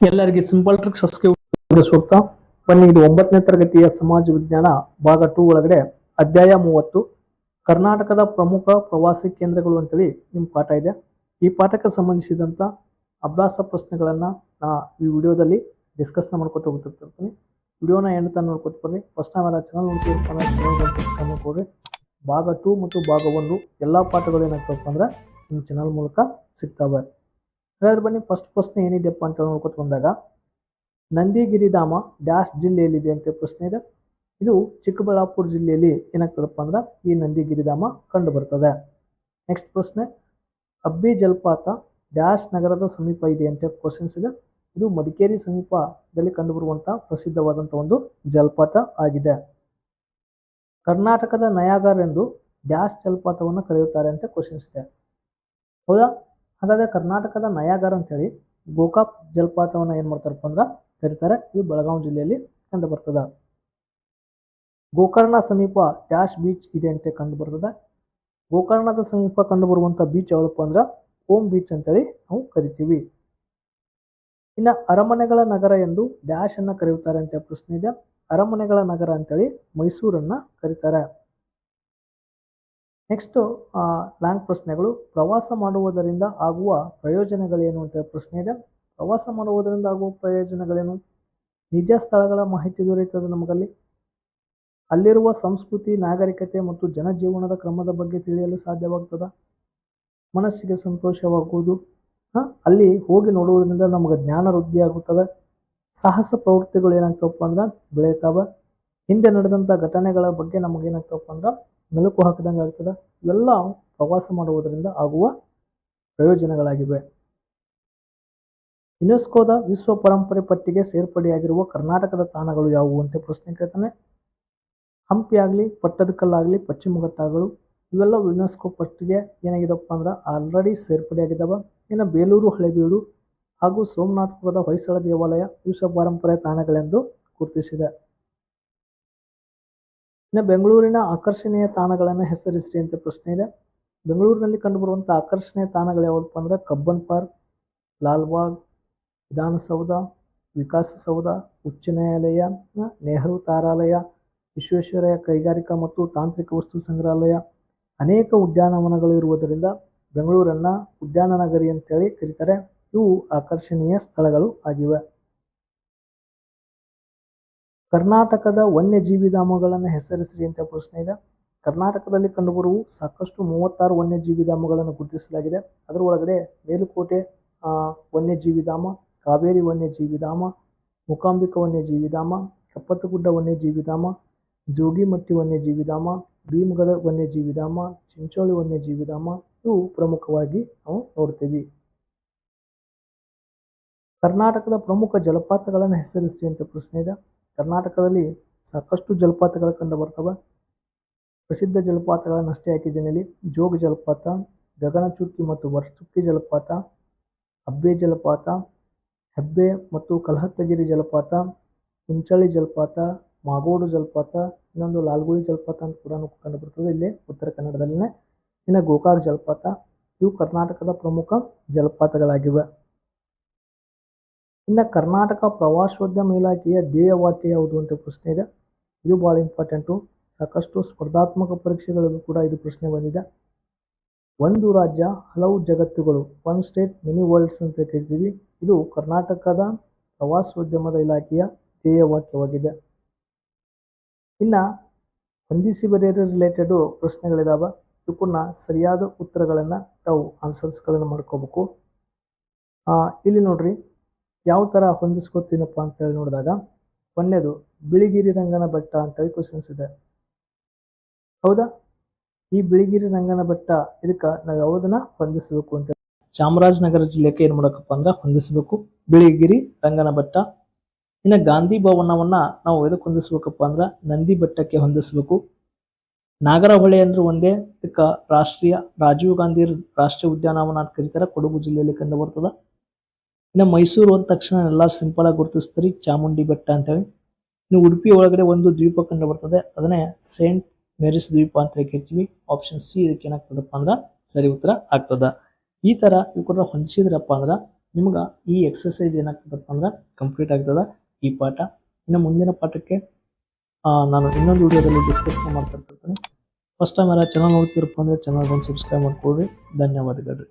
ಎಲ್ಲರಿಗೆ simple trick subscribe ಸೂಕ್ತ. ಬನ್ನಿ, ಇದು ಒಂಬತ್ತನೇ ತರಗತಿಯ ಸಮಾಜ ವಿಜ್ಞಾನ, ಭಾಗ ಟೂ ಒಳಗಡೆ ಅಧ್ಯಾಯ ಮೂವತ್ತು. ಕರ್ನಾಟಕದ ಪ್ರಮುಖ ಪ್ರವಾಸಿ ಕೇಂದ್ರಗಳು ಅಂತೇಳಿ ನಿಮ್ಮ ಪಾಠ ಇದೆ. ಈ ಪಾಠಕ್ಕೆ ಸಂಬಂಧಿಸಿದಂಥ ಅಭ್ಯಾಸ ಪ್ರಶ್ನೆಗಳನ್ನ ನಾ ಈ ವಿಡಿಯೋದಲ್ಲಿ ಡಿಸ್ಕಸ್ ಮಾಡ್ಕೊತ ಹೋಗ್ತಿರ್ತೀನಿ ವಿಡಿಯೋನ ಎಂಡ್ ತನಕ ನೋಡ್ಕೊತ ಬನ್ನಿ ಫಸ್ಟ್ ನಾವೆಲ್ಲ ಚಾನಲ್ ನೋಡ್ತೀವಿ ಸಬ್ಸ್ಕ್ರೈಬ್ ಮಾಡ್ಕೊಡ್ರಿ ಭಾಗ ಟೂ ಮತ್ತು ಭಾಗ ಒಂದು, ಎಲ್ಲ ಪಾಠಗಳು ಏನಾಗ್ತವಪ್ಪ ಅಂದ್ರೆ ನಿಮ್ಮ ಚಾನಲ್ ಮೂಲಕ ಸಿಗ್ತಾವೆ. ಹಾಗಾದ್ರೆ ಬನ್ನಿ ಫಸ್ಟ್ ಪ್ರಶ್ನೆ ಏನಿದೆಯಪ್ಪ ಅಂತ ನೋಡ್ಕೊತ ಬಂದಾಗ ನಂದಿಗಿರಿಧಾಮ ಡ್ಯಾಶ್ ಜಿಲ್ಲೆಯಲ್ಲಿದೆ ಅಂತ ಪ್ರಶ್ನೆ ಇದೆ. ಇದು ಚಿಕ್ಕಬಳ್ಳಾಪುರ ಜಿಲ್ಲೆಯಲ್ಲಿ ಏನಾಗ್ತದಪ್ಪ ಅಂದ್ರೆ ಈ ನಂದಿಗಿರಿಧಾಮ ಕಂಡು ಬರ್ತದೆ ನೆಕ್ಸ್ಟ್ ಪ್ರಶ್ನೆ, ಅಬ್ಬಿ ಜಲಪಾತ ಡ್ಯಾಶ್ ನಗರದ ಸಮೀಪ ಇದೆ ಅಂತ ಕ್ವಶನ್ಸ್ ಇದೆ. ಇದು ಮಡಿಕೇರಿ ಸಮೀಪದಲ್ಲಿ ಕಂಡುಬರುವಂಥ ಪ್ರಸಿದ್ಧವಾದಂಥ ಒಂದು ಜಲಪಾತ ಆಗಿದೆ. ಕರ್ನಾಟಕದ ನಯಾಗರ್ ಎಂದು ಡ್ಯಾಶ್ ಜಲಪಾತವನ್ನು ಕರೆಯುತ್ತಾರೆ ಅಂತ ಕ್ವಶನ್ಸ್ ಇದೆ. ಹೌದಾ? ಹಾಗಾದ್ರೆ ಕರ್ನಾಟಕದ ನಯಾಗರ್ ಅಂತೇಳಿ ಗೋಕಾಕ್ ಜಲಪಾತವನ್ನ ಏನು ಮಾಡ್ತಾರಪ್ಪ ಅಂದ್ರೆ ಕರೀತಾರೆ. ಇದು ಬೆಳಗಾವಿ ಜಿಲ್ಲೆಯಲ್ಲಿ ಕಂಡು ಬರ್ತದ. ಗೋಕರ್ಣ ಸಮೀಪ ಡ್ಯಾಶ್ ಬೀಚ್ ಇದೆ ಅಂತ ಕಂಡು ಬರ್ತದೆ. ಗೋಕರ್ಣದ ಸಮೀಪ ಕಂಡು ಬರುವಂತ ಬೀಚ್ ಯಾವುದಪ್ಪ ಅಂದ್ರೆ ಓಂ ಬೀಚ್ ಅಂತೇಳಿ ನಾವು ಕರಿತೀವಿ. ಇನ್ನ ಅರಮನೆಗಳ ನಗರ ಎಂದು ಡ್ಯಾಶ್ ಅನ್ನ ಕರೆಯುತ್ತಾರೆ ಅಂತ ಪ್ರಶ್ನೆ ಇದೆ. ಅರಮನೆಗಳ ನಗರ ಅಂತೇಳಿ ಮೈಸೂರನ್ನ ಕರೀತಾರೆ. ನೆಕ್ಸ್ಟ್ ಲಾಂಗ್ ಪ್ರಶ್ನೆಗಳು. ಪ್ರವಾಸ ಮಾಡುವುದರಿಂದ ಆಗುವ ಪ್ರಯೋಜನಗಳೇನು ಅಂತ ಪ್ರಶ್ನೆ ಇದೆ. ಪ್ರವಾಸ ಮಾಡುವುದರಿಂದ ಆಗುವ ಪ್ರಯೋಜನಗಳೇನು? ನಿಜ ಸ್ಥಳಗಳ ಮಾಹಿತಿ ದೊರೆಯುತ್ತದೆ ನಮಗಲ್ಲಿ. ಅಲ್ಲಿರುವ ಸಂಸ್ಕೃತಿ, ನಾಗರಿಕತೆ ಮತ್ತು ಜನಜೀವನದ ಕ್ರಮದ ಬಗ್ಗೆ ತಿಳಿಯಲು ಸಾಧ್ಯವಾಗ್ತದ? ಮನಸ್ಸಿಗೆ ಸಂತೋಷವಾಗುವುದು. ಅಲ್ಲಿ ಹೋಗಿ ನೋಡುವುದರಿಂದ ನಮಗೆ ಜ್ಞಾನ ವೃದ್ಧಿ ಆಗುತ್ತದೆ. ಸಾಹಸ ಪ್ರವೃತ್ತಿಗಳು ಏನಾಗ್ತವಪ್ಪ ಅಂದ್ರೆ ಬೆಳೆಯುತ್ತವೆ ಹಿಂದೆ ನಡೆದಂತ ಘಟನೆಗಳ ಬಗ್ಗೆ ನಮಗೇನಾಗ್ತವಪ್ಪ ಅಂದ್ರೆ ಮೆಲುಕು ಹಾಕಿದಂಗೆ ಆಗ್ತದೆ? ಇವೆಲ್ಲ ಪ್ರವಾಸ ಮಾಡುವುದರಿಂದ ಆಗುವ ಪ್ರಯೋಜನಗಳಾಗಿವೆ. ಯುನೆಸ್ಕೋದ ವಿಶ್ವ ಪರಂಪರೆ ಪಟ್ಟಿಗೆ ಸೇರ್ಪಡೆಯಾಗಿರುವ ಕರ್ನಾಟಕದ ತಾಣಗಳು ಯಾವುವು ಅಂತ ಪ್ರಶ್ನೆ ಕೇಳ್ತಾನೆ. ಹಂಪಿ ಆಗಲಿ ಪಟ್ಟದಕಲ್ಲಾಗಲಿ, ಪಶ್ಚಿಮ ಘಟ್ಟಗಳು ಇವೆಲ್ಲ ಯುನೆಸ್ಕೋ ಪಟ್ಟಿಗೆ ಏನಾಗಿದಪ್ಪ ಅಂದ್ರೆ ಆಲ್ರೆಡಿ ಸೇರ್ಪಡೆಯಾಗಿದ್ದಾವ ಇನ್ನು ಬೇಲೂರು, ಹಳೆಬೀಡು ಹಾಗೂ ಸೋಮನಾಥಪುರದ ಹೊಯ್ಸಳ ದೇವಾಲಯ ವಿಶ್ವ ಪರಂಪರೆ ತಾಣಗಳೆಂದು ಗುರುತಿಸಿದೆ. ಇನ್ನು ಬೆಂಗಳೂರಿನ ಆಕರ್ಷಣೀಯ ತಾಣಗಳನ್ನು ಹೆಸರಿಸ್ರಿ ಅಂತ ಪ್ರಶ್ನೆ ಇದೆ. ಬೆಂಗಳೂರಿನಲ್ಲಿ ಕಂಡುಬರುವಂಥ ಆಕರ್ಷಣೀಯ ತಾಣಗಳು ಯಾವಪ್ಪ ಅಂದ್ರೆ ಕಬ್ಬನ್ ಪಾರ್ಕ್, ಲಾಲ್ಬಾಗ್, ವಿಧಾನಸೌಧ, ವಿಕಾಸಸೌಧ, ಉಚ್ಚ ನ್ಯಾಯಾಲಯ ನೆಹರು ತಾರಾಲಯ, ವಿಶ್ವೇಶ್ವರಯ್ಯ ಕೈಗಾರಿಕಾ ಮತ್ತು ತಾಂತ್ರಿಕ ವಸ್ತು ಸಂಗ್ರಹಾಲಯ ಅನೇಕ ಉದ್ಯಾನವನಗಳು ಇರುವುದರಿಂದ ಬೆಂಗಳೂರನ್ನು ಉದ್ಯಾನ ನಗರಿ ಅಂತೇಳಿ ಕರೀತಾರೆ. ಇವು ಆಕರ್ಷಣೀಯ ಸ್ಥಳಗಳು ಆಗಿವೆ. ಕರ್ನಾಟಕದ ವನ್ಯಜೀವಿಧಾಮಗಳನ್ನು ಹೆಸರಿಸಿರಿ ಅಂತ ಪ್ರಶ್ನೆ ಇದೆ. ಕರ್ನಾಟಕದಲ್ಲಿ ಕಂಡುಬರುವ ಸಾಕಷ್ಟು ಮೂವತ್ತಾರು ವನ್ಯಜೀವಿಧಾಮಗಳನ್ನು ಗುರುತಿಸಲಾಗಿದೆ. ಅದರ ಒಳಗಡೆ ಮೇಲುಕೋಟೆ ವನ್ಯಜೀವಿಧಾಮ ವನ್ಯಜೀವಿ ಧಾಮ ಕಾವೇರಿ ವನ್ಯಜೀವಿಧಾಮ, ಮುಕಾಂಬಿಕ ವನ್ಯಜೀವಿ ಧಾಮ ಕಪ್ಪತ್ತಗುಡ್ಡ ವನ್ಯಜೀವಿಧಾಮ ಜೋಗಿಮಟ್ಟಿ ವನ್ಯಜೀವಿಧಾಮ, ಭೀಮಗಡ ವನ್ಯಜೀವಿ ಧಾಮ ಚಿಂಚೋಳಿ ವನ್ಯಜೀವಿಧಾಮ ಇವು ಪ್ರಮುಖವಾಗಿ ನಾವು ನೋಡ್ತೀವಿ. ಕರ್ನಾಟಕದ ಪ್ರಮುಖ ಜಲಪಾತಗಳನ್ನು ಹೆಸರಿಸ್ರಿ ಅಂತ ಪ್ರಶ್ನೆ ಇದೆ. ಕರ್ನಾಟಕದಲ್ಲಿ ಸಾಕಷ್ಟು ಜಲಪಾತಗಳು ಕಂಡು ಬರ್ತವೆ. ಪ್ರಸಿದ್ಧ ಜಲಪಾತಗಳನ್ನು ಹಾಕಿದ್ದೇನೆ ಹಾಕಿದ್ದೀನಿ ಇಲ್ಲಿ. ಜೋಗ ಜಲಪಾತ, ಗಗನಚುಕ್ಕಿ ಮತ್ತು ವರಚುಕ್ಕಿ ಜಲಪಾತ ಅಬ್ಬೆ ಜಲಪಾತ, ಹೆಬ್ಬೆ ಮತ್ತು ಕಲಹತ್ತಗಿರಿ ಜಲಪಾತ ಕುಂಚಳಿ ಜಲಪಾತ, ಮಾಗೋಡು ಜಲಪಾತ, ಇನ್ನೊಂದು ಲಾಲ್ಗುಳಿ ಜಲಪಾತ ಅಂತ ಕೂಡ ಕಂಡು ಬರ್ತದೆ ಇಲ್ಲಿ ಉತ್ತರ ಕನ್ನಡದಲ್ಲಿನೇ. ಇನ್ನು ಗೋಕಾಕ್ ಜಲಪಾತ, ಇವು ಕರ್ನಾಟಕದ ಪ್ರಮುಖ ಜಲಪಾತಗಳಾಗಿವೆ. ಇನ್ನು ಕರ್ನಾಟಕ ಪ್ರವಾಸೋದ್ಯಮ ಇಲಾಖೆಯ ಧ್ಯೇಯ ವಾಕ್ಯ ಯಾವುದು ಅಂತ ಪ್ರಶ್ನೆ ಇದೆ. ಇದು ಭಾಳ ಇಂಪಾರ್ಟೆಂಟು ಸಾಕಷ್ಟು ಸ್ಪರ್ಧಾತ್ಮಕ ಪರೀಕ್ಷೆಗಳಿಗೂ ಕೂಡ ಇದು ಪ್ರಶ್ನೆ ಬಂದಿದೆ. ಒಂದು ರಾಜ್ಯ, ಹಲವು ಜಗತ್ತುಗಳು ಒನ್ ಸ್ಟೇಟ್ ಮಿನಿ ವರ್ಲ್ಡ್ಸ್ ಅಂತ ಕರಿತೀವಿ ಇದು ಕರ್ನಾಟಕದ ಪ್ರವಾಸೋದ್ಯಮದ ಇಲಾಖೆಯ ಧ್ಯೇಯ ವಾಕ್ಯವಾಗಿದೆ ಇನ್ನ ಹೊಂದಿಸಿ ಬರೆಯಲು ರಿಲೇಟೆಡು ಪ್ರಶ್ನೆಗಳಿದಾವೆ. ಇದಕ್ಕೂ ಸರಿಯಾದ ಉತ್ತರಗಳನ್ನು ತಾವು ಆನ್ಸರ್ಸ್ಗಳನ್ನು ಮಾಡ್ಕೋಬೇಕು. ಇಲ್ಲಿ ನೋಡ್ರಿ. ಯಾವ ತರ ಹೊಂದಿಸ್ಕೊತೀನಪ್ಪ ಅಂತ ಹೇಳಿ ನೋಡಿದಾಗ ಒಂದೇದು ಬಿಳಿಗಿರಿ ರಂಗನ ಬೆಟ್ಟ ಅಂತೇಳಿ ಕ್ವಶನ್ಸ್ ಇದೆ. ಹೌದಾ? ಈ ಬಿಳಿಗಿರಿ ರಂಗನ ಬೆಟ್ಟ, ಇದಕ್ಕ ನಾವು ಯಾವುದನ್ನ ಹೊಂದಿಸಬೇಕು ಅಂತ ಚಾಮರಾಜನಗರ ಜಿಲ್ಲೆಗೆ ಏನ್ ಮಾಡಬೇಕಪ್ಪ ಅಂದ್ರೆ ಹೊಂದಿಸಬೇಕು. ಬಿಳಿಗಿರಿ ರಂಗನ ಬೆಟ್ಟ. ಇನ್ನು ಗಾಂಧಿ ಭವನವನ್ನ ನಾವು ಎದಕ್ಕೆ ಹೊಂದಿಸ್ಬೇಕಪ್ಪ ಅಂದ್ರ ನಂದಿ ಬೆಟ್ಟಕ್ಕೆ ಹೊಂದಿಸಬೇಕು. ನಾಗರಹೊಳೆ ಅಂದ್ರೆ ಒಂದೇ, ಇದಕ್ಕ ರಾಷ್ಟ್ರೀಯ ರಾಜೀವ್ ಗಾಂಧಿ ರಾಷ್ಟ್ರೀಯ ಉದ್ಯಾನವನ ಅಂತ ಕರೀತಾರೆ. ಕೊಡಗು ಜಿಲ್ಲೆಯಲ್ಲಿ ಕಂಡು ಬರ್ತದ. ಇನ್ನು ಮೈಸೂರು ಅಂದ ತಕ್ಷಣ ಎಲ್ಲ ಸಿಂಪಲ್ ಆಗಿ ಗುರುತಿಸ್ತೀರಿ. ಚಾಮುಂಡಿ ಬೆಟ್ಟ ಅಂತೇಳಿ. ಇನ್ನು ಉಡುಪಿ ಒಳಗಡೆ ಒಂದು ದ್ವೀಪ ಕಂಡು ಬರ್ತದೆ. ಅದನ್ನೇ ಸೇಂಟ್ ಮೇರಿಸ್ ದ್ವೀಪ ಅಂತ ಕರಿತೀವಿ. ಆಪ್ಷನ್ ಸಿ ಇದಕ್ಕೆ ಏನಾಗ್ತದಪ್ಪ ಅಂದ್ರೆ ಸರಿ ಉತ್ತರ ಆಗ್ತದ. ಈ ತರ ಇವ್ರ ಹೊಂದಿಸಿದ್ರಪ್ಪ ಅಂದ್ರೆ ನಿಮ್ಗೆ ಈ ಎಕ್ಸಸೈಸ್ ಏನಾಗ್ತದಪ್ಪ ಅಂದ್ರೆ ಕಂಪ್ಲೀಟ್ ಆಗ್ತದ ಈ ಪಾಠ. ಇನ್ನು ಮುಂದಿನ ಪಾಠಕ್ಕೆ ನಾನು ಇನ್ನೊಂದು ವಿಡಿಯೋದಲ್ಲಿ ಡಿಸ್ಕಸ್ ಮಾಡ್ತಾ ಇರ್ತೀನಿ. ಫಸ್ಟ್ ಟೈಮ್ ಯಾರು ಚಾನಲ್ ನೋಡ್ತಿದ್ರಪ್ಪ ಅಂದ್ರೆ ಚಾನಲ್ ಬಂದು ಸಬ್ಸ್ಕ್ರೈಬ್ ಮಾಡ್ಕೊಳ್ರಿ. ಧನ್ಯವಾದಗಳು.